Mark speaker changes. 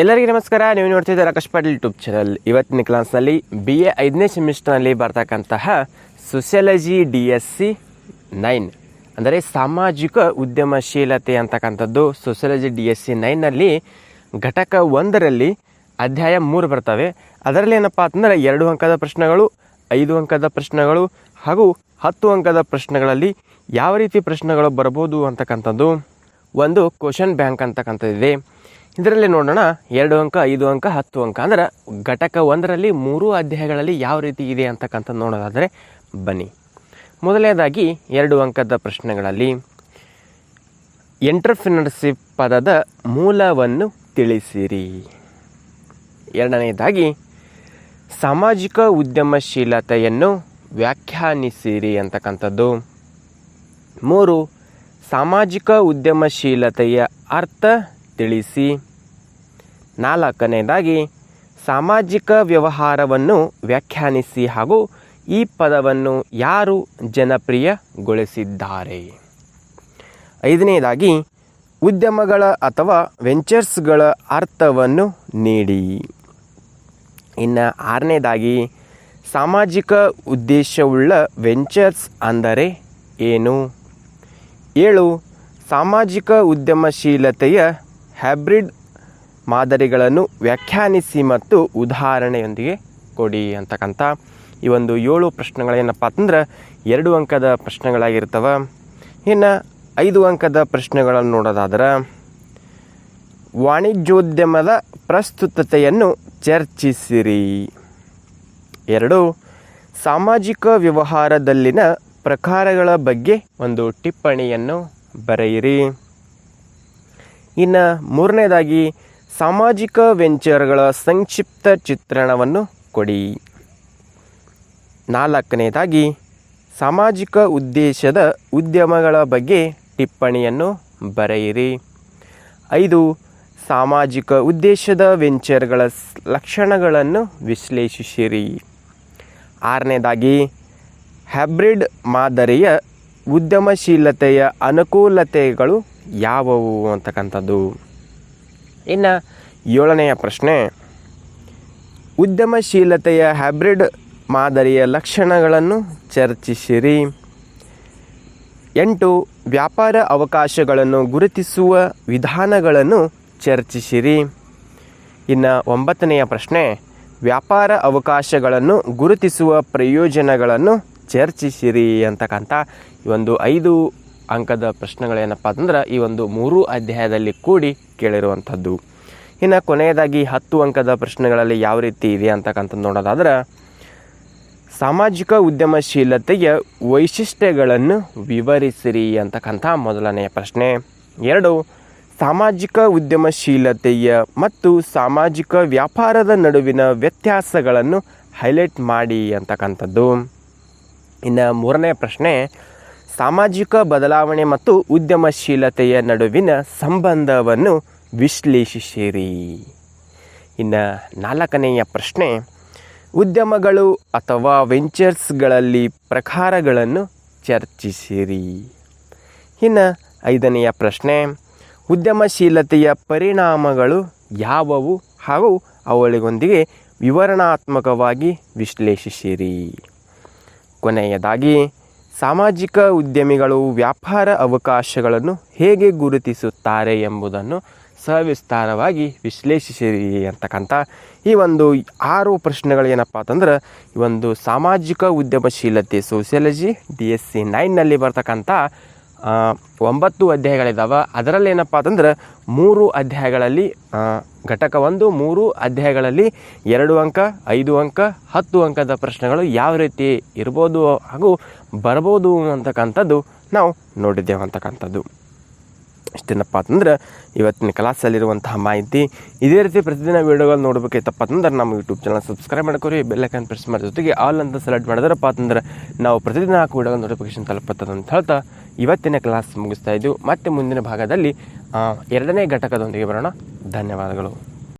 Speaker 1: ಎಲ್ಲರಿಗೂ ನಮಸ್ಕಾರ. ನೀವು ನೋಡ್ತಿದ್ದೀರ ಆಕಾಶ್ ಪಾಟೀಲ್ ಯೂಟ್ಯೂಬ್ ಚಾನಲ್ ಇವತ್ತಿನ ಕ್ಲಾಸ್ನಲ್ಲಿ ಬಿ ಎ ಐದನೇ ಸೆಮಿಸ್ಟರ್ನಲ್ಲಿ ಬರ್ತಕ್ಕಂತಹ sociology D S C nine ಅಂದರೆ ಸಾಮಾಜಿಕ ಉದ್ಯಮಶೀಲತೆ ಅಂತಕ್ಕಂಥದ್ದು ಸೋಷಿಯಾಲಜಿ ಡಿ ಎಸ್ ಸಿ ನೈನ್ನಲ್ಲಿ ಘಟಕ ಒಂದರಲ್ಲಿ ಅಧ್ಯಾಯ ಮೂರು ಬರ್ತವೆ. ಅದರಲ್ಲಿ ಏನಪ್ಪ ಅಂತಂದರೆ ಎರಡು ಅಂಕದ ಪ್ರಶ್ನೆಗಳು, ಐದು ಅಂಕದ ಪ್ರಶ್ನೆಗಳು ಹಾಗೂ ಹತ್ತು ಅಂಕದ ಪ್ರಶ್ನೆಗಳಲ್ಲಿ ಯಾವ ರೀತಿ ಪ್ರಶ್ನೆಗಳು ಬರ್ಬೋದು ಅಂತಕ್ಕಂಥದ್ದು ಒಂದು ಕ್ವಶನ್ ಬ್ಯಾಂಕ್ ಅಂತಕ್ಕಂಥದ್ದಿದೆ. ಇದರಲ್ಲಿ ನೋಡೋಣ ಎರಡು ಅಂಕ, ಐದು ಅಂಕ, ಹತ್ತು ಅಂಕ. ಅಂದ್ರೆ ಘಟಕ ಒಂದರಲ್ಲಿ ಮೂರು ಅಧ್ಯಾಯಗಳಲ್ಲಿ ಯಾವ ರೀತಿ ಇದೆ ಅಂತಕ್ಕಂಥದ್ದು ನೋಡೋದಾದರೆ ಬನ್ನಿ. ಮೊದಲನೇದಾಗಿ ಎರಡು ಅಂಕದ ಪ್ರಶ್ನೆಗಳಲ್ಲಿ ಎಂಟರ್ಪ್ರಿನರ್ಶಿಪ್ ಪದದ ಮೂಲವನ್ನು ತಿಳಿಸಿರಿ. ಎರಡನೆಯದಾಗಿ ಸಾಮಾಜಿಕ ಉದ್ಯಮಶೀಲತೆಯನ್ನು ವ್ಯಾಖ್ಯಾನಿಸಿರಿ ಅಂತಕ್ಕಂಥದ್ದು. ಮೂರು, ಸಾಮಾಜಿಕ ಉದ್ಯಮಶೀಲತೆಯ ಅರ್ಥ ತಿಳಿಸಿ. ನಾಲ್ಕನೇದಾಗಿ, ಸಾಮಾಜಿಕ ವ್ಯವಹಾರವನ್ನು ವ್ಯಾಖ್ಯಾನಿಸಿ ಹಾಗೂ ಈ ಪದವನ್ನು ಯಾರು ಜನಪ್ರಿಯಗೊಳಿಸಿದ್ದಾರೆ? ಐದನೇದಾಗಿ, ಉದ್ಯಮಗಳ ಅಥವಾ ವೆಂಚರ್ಸ್ಗಳ ಅರ್ಥವನ್ನು ನೀಡಿ. ಇನ್ನು ಆರನೇದಾಗಿ, ಸಾಮಾಜಿಕ ಉದ್ದೇಶವುಳ್ಳ ವೆಂಚರ್ಸ್ ಅಂದರೆ ಏನು? ಏಳು, ಸಾಮಾಜಿಕ ಉದ್ಯಮಶೀಲತೆಯ ಹ್ಯಾಬ್ರಿಡ್ ಮಾದರಿಗಳನ್ನು ವ್ಯಾಖ್ಯಾನಿಸಿ ಮತ್ತು ಉದಾಹರಣೆಯೊಂದಿಗೆ ಕೊಡಿ ಅಂತಕ್ಕಂಥ ಈ ಒಂದು ಏಳು ಪ್ರಶ್ನೆಗಳೇನಪ್ಪ ಅಂತಂದ್ರೆ ಎರಡು ಅಂಕದ ಪ್ರಶ್ನೆಗಳಾಗಿರ್ತವೆ. ಇನ್ನು ಐದು ಅಂಕದ ಪ್ರಶ್ನೆಗಳನ್ನು ನೋಡೋದಾದ್ರೆ, ವಾಣಿಜ್ಯೋದ್ಯಮದ ಪ್ರಸ್ತುತತೆಯನ್ನು ಚರ್ಚಿಸಿರಿ. ಎರಡು, ಸಾಮಾಜಿಕ ವ್ಯವಹಾರದಲ್ಲಿನ ಪ್ರಕಾರಗಳ ಬಗ್ಗೆ ಒಂದು ಟಿಪ್ಪಣಿಯನ್ನು ಬರೆಯಿರಿ. ಇನ್ನು ಮೂರನೇದಾಗಿ ಸಾಮಾಜಿಕ ವೆಂಚರ್ಗಳ ಸಂಕ್ಷಿಪ್ತ ಚಿತ್ರಣವನ್ನು ಕೊಡಿ. ನಾಲ್ಕನೇದಾಗಿ ಸಾಮಾಜಿಕ ಉದ್ದೇಶದ ಉದ್ಯಮಗಳ ಬಗ್ಗೆ ಟಿಪ್ಪಣಿಯನ್ನು ಬರೆಯಿರಿ. ಐದು, ಸಾಮಾಜಿಕ ಉದ್ದೇಶದ ವೆಂಚರ್ಗಳ ಲಕ್ಷಣಗಳನ್ನು ವಿಶ್ಲೇಷಿಸಿರಿ. ಆರನೇದಾಗಿ ಹ್ಯಾಬ್ರಿಡ್ ಮಾದರಿಯ ಉದ್ಯಮಶೀಲತೆಯ ಅನುಕೂಲತೆಗಳು ಯಾವುವು ಅಂತಕ್ಕಂಥದ್ದು? ಇನ್ನು ಏಳನೆಯ ಪ್ರಶ್ನೆ, ಉದ್ಯಮಶೀಲತೆಯ ಹ್ಯಾಬ್ರಿಡ್ ಮಾದರಿಯ ಲಕ್ಷಣಗಳನ್ನು ಚರ್ಚಿಸಿರಿ. ಎಂಟು, ವ್ಯಾಪಾರ ಅವಕಾಶಗಳನ್ನು ಗುರುತಿಸುವ ವಿಧಾನಗಳನ್ನು ಚರ್ಚಿಸಿರಿ. ಇನ್ನು ಒಂಬತ್ತನೆಯ ಪ್ರಶ್ನೆ, ವ್ಯಾಪಾರ ಅವಕಾಶಗಳನ್ನು ಗುರುತಿಸುವ ಪ್ರಯೋಜನಗಳನ್ನು ಚರ್ಚಿಸಿರಿ ಅಂತಕ್ಕಂಥ ಒಂದು ಐದು ಅಂಕದ ಪ್ರಶ್ನೆಗಳೇನಪ್ಪ ಅಂತಂದ್ರೆ ಈ ಒಂದು ಮೂರು ಅಧ್ಯಾಯದಲ್ಲಿ ಕೂಡಿ ಕೇಳಿರುವಂಥದ್ದು. ಇನ್ನು ಕೊನೆಯದಾಗಿ ಹತ್ತು ಅಂಕದ ಪ್ರಶ್ನೆಗಳಲ್ಲಿ ಯಾವ ರೀತಿ ಇದೆ ಅಂತಕ್ಕಂಥದ್ದು ನೋಡೋದಾದ್ರೆ, ಸಾಮಾಜಿಕ ಉದ್ಯಮಶೀಲತೆಯ ವೈಶಿಷ್ಟ್ಯಗಳನ್ನು ವಿವರಿಸಿರಿ ಅಂತಕ್ಕಂಥ ಮೊದಲನೆಯ ಪ್ರಶ್ನೆ. ಎರಡು, ಸಾಮಾಜಿಕ ಉದ್ಯಮಶೀಲತೆಯ ಮತ್ತು ಸಾಮಾಜಿಕ ವ್ಯಾಪಾರದ ನಡುವಿನ ವ್ಯತ್ಯಾಸಗಳನ್ನು ಹೈಲೈಟ್ ಮಾಡಿ ಅಂತಕ್ಕಂಥದ್ದು. ಇನ್ನು ಮೂರನೇ ಪ್ರಶ್ನೆ ಸಾಮಾಜಿಕ ಬದಲಾವಣೆ ಮತ್ತು ಉದ್ಯಮಶೀಲತೆಯ ನಡುವಿನ ಸಂಬಂಧವನ್ನು ವಿಶ್ಲೇಷಿಸಿರಿ. ಇನ್ನು ನಾಲ್ಕನೆಯ ಪ್ರಶ್ನೆ, ಉದ್ಯಮಗಳು ಅಥವಾ ವೆಂಚರ್ಸ್ಗಳಲ್ಲಿ ಪ್ರಕಾರಗಳನ್ನು ಚರ್ಚಿಸಿರಿ. ಇನ್ನು ಐದನೆಯ ಪ್ರಶ್ನೆ, ಉದ್ಯಮಶೀಲತೆಯ ಪರಿಣಾಮಗಳು ಯಾವುವು ಹಾಗೂ ಅವುಗಳಿಗೊಂದಿಗೆ ವಿವರಣಾತ್ಮಕವಾಗಿ ವಿಶ್ಲೇಷಿಸಿರಿ. ಕೊನೆಯದಾಗಿ ಸಾಮಾಜಿಕ ಉದ್ಯಮಿಗಳು ವ್ಯಾಪಾರ ಅವಕಾಶಗಳನ್ನು ಹೇಗೆ ಗುರುತಿಸುತ್ತಾರೆ ಎಂಬುದನ್ನು ಸವಿಸ್ತಾರವಾಗಿ ವಿಶ್ಲೇಷಿಸಿರಿ ಅಂತಕ್ಕಂಥ ಈ ಒಂದು ಆರು ಪ್ರಶ್ನೆಗಳು ಏನಪ್ಪ ಅಂತಂದ್ರೆ, ಈ ಒಂದು ಸಾಮಾಜಿಕ ಉದ್ಯಮಶೀಲತೆ ಸೋಷಿಯಾಲಜಿ ಡಿ ಎಸ್ ಸಿ ನೈನ್ನಲ್ಲಿ ಬರ್ತಕ್ಕಂಥ ಒಂಬತ್ತು ಅಧ್ಯಾಯಗಳಿದ್ದಾವೆ ಅದರಲ್ಲಿ ಏನಪ್ಪ ಅಂತಂದ್ರೆ, ಮೂರು ಅಧ್ಯಾಯಗಳಲ್ಲಿ ಘಟಕ ಒಂದು, ಮೂರು ಅಧ್ಯಾಯಗಳಲ್ಲಿ ಎರಡು ಅಂಕ, ಐದು ಅಂಕ, ಹತ್ತು ಅಂಕದ ಪ್ರಶ್ನೆಗಳು ಯಾವ ರೀತಿ ಇರ್ಬೋದು ಹಾಗೂ ಬರ್ಬೋದು ಅಂತಕ್ಕಂಥದ್ದು ನಾವು ನೋಡಿದ್ದೇವೆ ಅಂತಕ್ಕಂಥದ್ದು. ಇಷ್ಟೇನಪ್ಪ ಅಂತಂದ್ರೆ, ಇವತ್ತಿನ ಕ್ಲಾಸಲ್ಲಿರುವಂತಹ ಮಾಹಿತಿ ಇದೇ ರೀತಿ ಪ್ರತಿದಿನ ವೀಡಿಯೋಗಳು ನೋಡಬೇಕೈತಪ್ಪ ಅಂತಂದ್ರೆ ನಮ್ಮ ಯೂಟ್ಯೂಬ್ ಚಾನಲ್ ಸಬ್ಸ್ಕ್ರೈಬ್ ಮಾಡ್ಕೊರಿ ಬೆಲ್ಲೈಕನ್ ಪ್ರೆಸ್ ಮಾಡಿ ಜೊತೆಗೆ ಆಲ್ ಅಂತ ಸೆಲೆಕ್ಟ್ ಮಾಡಿದ್ರಪ್ಪ ಅಂತಂದ್ರೆ ನಾವು ಪ್ರತಿದಿನ ಹಾಕೋ ವಿಡಿಯೋ ನೋಟಿಫಿಕೇಶನ್ ತಲುಪುತ್ತದೆ ಅಂತ ಹೇಳ್ತಾ ಇವತ್ತಿನ ಕ್ಲಾಸ್ ಮುಗಿಸ್ತಾ ಇದ್ದು ಮತ್ತೆ ಮುಂದಿನ ಭಾಗದಲ್ಲಿ ಎರಡನೇ ಘಟಕದೊಂದಿಗೆ ಬರೋಣ. ಧನ್ಯವಾದಗಳು.